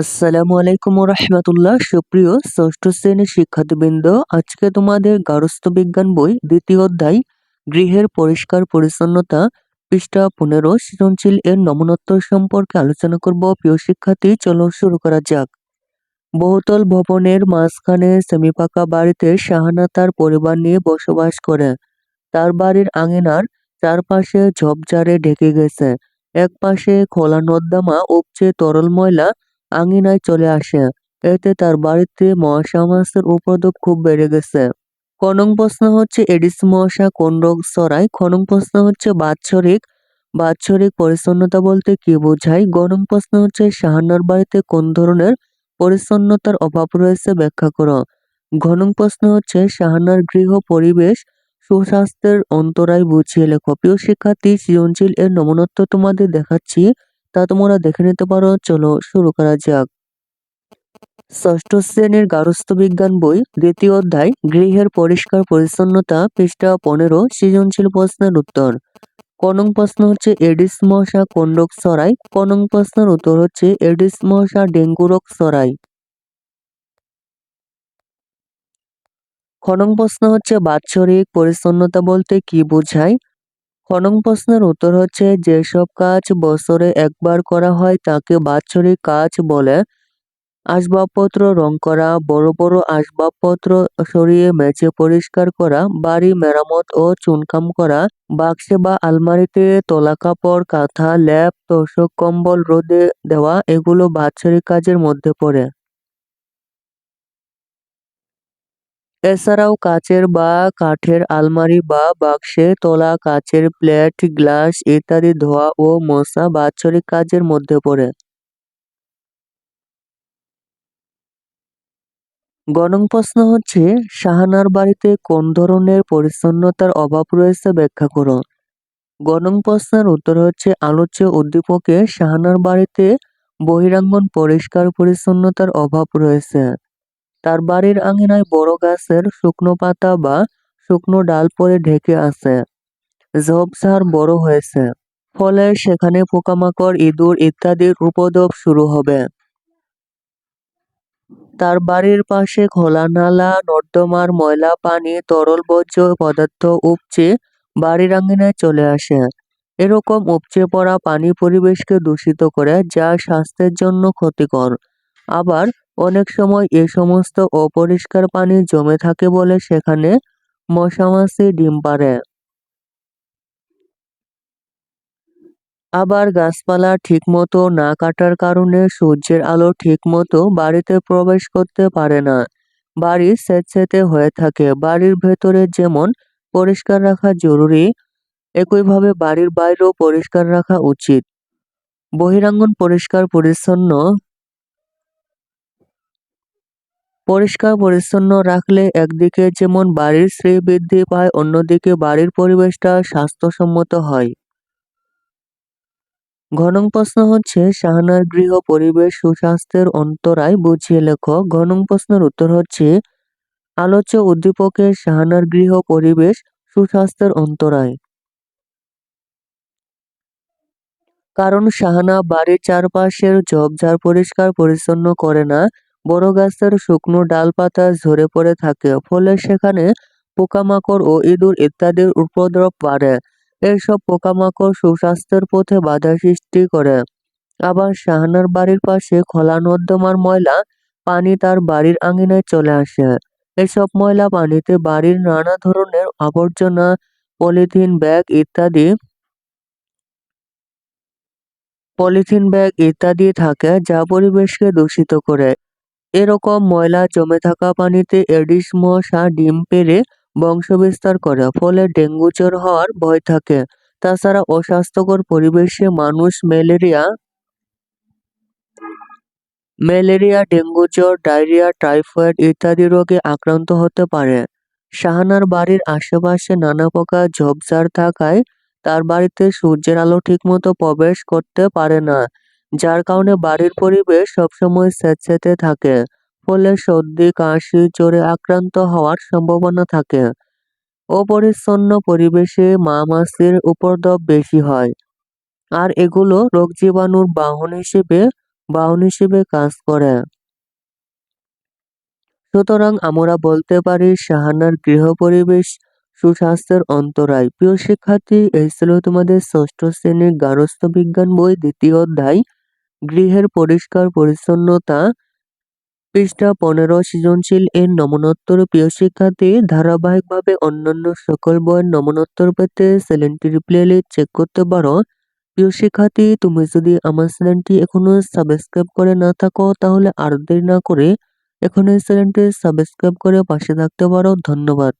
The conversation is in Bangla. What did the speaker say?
আসসালামু আলাইকুম রহমতুল্লাহ। সুপ্রিয় ষষ্ঠ শ্রেণির শিক্ষার্থীবৃন্দ, আজকে তোমাদের গারস্থ বিজ্ঞান বই দ্বিতীয় অধ্যায়, গৃহের পরিষ্কার পরিচ্ছন্নতা, পৃষ্ঠা পনেরো, সৃজনশীল এর নমনত্ব সম্পর্কে আলোচনা করব। প্রিয় শিক্ষার্থী চলো শুরু করা যাক। বহুতল ভবনের মাঝখানে সেমিপাকা বাড়িতে শাহানা তার পরিবার নিয়ে বসবাস করে। তার বাড়ির আঙিনার চারপাশে ঝোপঝাড়ে ঢেকে গেছে। এক পাশে খোলা নর্দমা উপচে তরল ময়লা আঙিনায় চলে আসে। এতে তার বাড়িতে মশা মাছের উপদ্রব খুব বেড়ে গেছে। কনং প্রশ্ন হচ্ছে, এডিস মশা কোন রোগ ছড়ায়? খনং প্রশ্ন হচ্ছে, বাৎসরিক বাৎসরিক পরিচ্ছন্নতা বলতে কি বোঝায়? গণং প্রশ্ন হচ্ছে শাহানার বাড়িতে কোন ধরনের পরিচ্ছন্নতার অভাব রয়েছে ব্যাখ্যা করো। ঘনং প্রশ্ন হচ্ছে শাহানার গৃহ পরিবেশ সুস্বাস্থ্যের অন্তরায় বুঝিয়ে লেখো। প্রিয় শিক্ষার্থী, সৃজনশীল এর নমনত্ব তোমাদের দেখাচ্ছি। তা তোমরা দেখে নিতে পারো। চলো শুরু করা যাক। ষষ্ঠ শ্রেণির গারস্থ বিজ্ঞান বই, দ্বিতীয় অধ্যায়, গৃহের পরিষ্কার পরিচ্ছন্নতা, পৃষ্ঠা পনেরো, সৃজনশীল প্রশ্নের উত্তর। কনং প্রশ্ন হচ্ছে এডিস মশা কোন রোগ ছড়ায় কনং প্রশ্নের উত্তর হচ্ছে এডিস মশা ডেঙ্গু রোগ ছড়ায় খনং প্রশ্ন হচ্ছে বাৎসরিক পরিচ্ছন্নতা বলতে কি বোঝায়? খনং প্রশ্নের উত্তর হচ্ছে, যেসব কাজ বছরে একবার করা হয় তাকে বাৎসরিক কাজ বলে। আসবাবপত্র রং করা, বড় বড় আসবাবপত্র সরিয়ে মেঝে পরিষ্কার করা, বাড়ি মেরামত ও চুনকাম করা, বাক্সে বা আলমারিতে তোলা কাপড়, কাঁথা, ল্যাপ, তোষক, কম্বল, রোদে দেওয়া, এগুলো বাৎসরিক কাজের মধ্যে পড়ে। এছাড়াও কাচের বা কাঠের আলমারি বা বাক্সে তোলা কাচের প্লেট, গ্লাস ইত্যাদি ধোয়া ও মোছা বাৎসরিক কাজের মধ্যে পড়ে। গণং প্রশ্ন হচ্ছে, শাহানার বাড়িতে কোন ধরনের পরিচ্ছন্নতার অভাব রয়েছে ব্যাখ্যা করো গণং প্রশ্নের উত্তর হচ্ছে, আলোচ্য উদ্দীপকে শাহানার বাড়িতে বহিরাঙ্গন পরিষ্কার পরিচ্ছন্নতার অভাব রয়েছে। তার বাড়ির আঙিনায় বড় গাছের শুকনো পাতা বা শুকনো ডাল পরে ঢেকে আছে। ঝোপঝাড় বড় হয়েছে। ফলে সেখানে পোকামাকড়, ইঁদুর ইত্যাদির উপদ্রব শুরু হবে। তার বাড়ির পাশে খোলা নালা, নর্দমার ময়লা, পানি, তরল বর্জ্য পদার্থ উপচে বাড়ির আঙিনায় চলে আসে। এরকম উপচে পড়া পানি পরিবেশকে দূষিত করে, যা স্বাস্থ্যের জন্য ক্ষতিকর। আবার অনেক সময় এ সমস্ত অপরিষ্কার পানি জমে থাকে বলে সেখানে মশামাছি ডিম পাড়ে। আবার গাছপালা ঠিকমতো না কাটার কারণে সূর্যের আলো ঠিকমতো বাড়িতে প্রবেশ করতে পারে না। বাড়ি স্যাঁতস্যাঁতে হয়ে থাকে। বাড়ির ভেতরে যেমন পরিষ্কার রাখা জরুরি, একইভাবে বাড়ির বাইরেও পরিষ্কার রাখা উচিত। বহিরাঙ্গন পরিষ্কার পরিচ্ছন্ন পরিষ্কার পরিচ্ছন্ন রাখলে একদিকে যেমন বাড়ির শ্রী বৃদ্ধি পায়, অন্যদিকে বাড়ির পরিবেশটা স্বাস্থ্যসম্মত হয়। ঘনং প্রশ্ন হচ্ছে, শাহানার গৃহ পরিবেশ সুস্বাস্থ্যের অন্তরায় বুঝিয়ে লেখো। ঘনং প্রশ্নের উত্তর হচ্ছে, আলোচ্য উদ্দীপকের শাহানার গৃহ পরিবেশ সুস্বাস্থ্যের অন্তরায়। কারণ শাহানা বাড়ির চারপাশের ঝোপঝাড় পরিষ্কার পরিচ্ছন্ন করে না বড় গাছের শুকনো ডালপাতা ঝরে পড়ে থাকে, ফলে সেখানে পোকামাকড় ও ইঁদুর ইত্যাদির উপদ্রব বাড়ে। এসব পোকামাকড় সুস্বাস্থ্যের পথে বাধা সৃষ্টি করে। আবার শাহানার বাড়ির পাশে খোলা নর্দমার ময়লা পানি তার বাড়ির আঙিনায় চলে আসে। এসব ময়লা পানিতে বাড়ির নানা ধরনের আবর্জনা, পলিথিন ব্যাগ ইত্যাদি, পলিথিন ব্যাগ ইত্যাদি থাকে, যা পরিবেশকে দূষিত করে। এরকম ময়লা জমে থাকা পানিতে এডিস মশা ডিম পেড়ে বংশবিস্তার করে, ফলে ডেঙ্গু জ্বর হওয়ার ভয় থাকে। তাছাড়া অস্বাস্থ্যকর পরিবেশে মানুষ ম্যালেরিয়া ম্যালেরিয়া, ডেঙ্গু জ্বর, ডায়রিয়া, টাইফয়েড ইত্যাদি রোগে আক্রান্ত হতে পারে। শাহানার বাড়ির আশেপাশে নানা প্রকার ঝোপঝাড় থাকায় তার বাড়িতে সূর্যের আলো ঠিকমতো প্রবেশ করতে পারে না। যার কারণে বাড়ির পরিবেশ সবসময় স্যাঁতস্যাঁতে থাকে, ফলে সর্দি, কাশি, জ্বরে আক্রান্ত হওয়ার সম্ভাবনা থাকে। অপরিচ্ছন্ন পরিবেশে মা মাছির উপদ্রব বেশি হয়। আর এগুলো রোগ জীবাণুর বাহন হিসেবে বাহন হিসেবে কাজ করে। সুতরাং আমরা বলতে পারি, শাহানার গৃহ পরিবেশ সুস্বাস্থ্যের অন্তরায়। প্রিয় শিক্ষার্থী, এই ছিল তোমাদের ষষ্ঠ শ্রেণির গার্হস্থ্য বিজ্ঞান বই, দ্বিতীয় অধ্যায়। গৃহের পরিষ্কার পরিচ্ছন্নতা পৃষ্ঠা পনেরো সৃজনশীল এর নমনোত্তর প্রিয় শিক্ষার্থী, ধারাবাহিকভাবে অন্যান্য সকল বইয়ের নমনোত্তর পেতে চ্যানেলটির প্লেলিস্ট চেক করতে পারো। প্রিয় শিক্ষার্থী, তুমি যদি আমার চ্যানেলটি এখনও সাবস্ক্রাইব করে না থাকো, তাহলে আর দেরি না করে এখন এই চ্যানেলটি সাবস্ক্রাইব করে পাশে থাকতে পারো। ধন্যবাদ।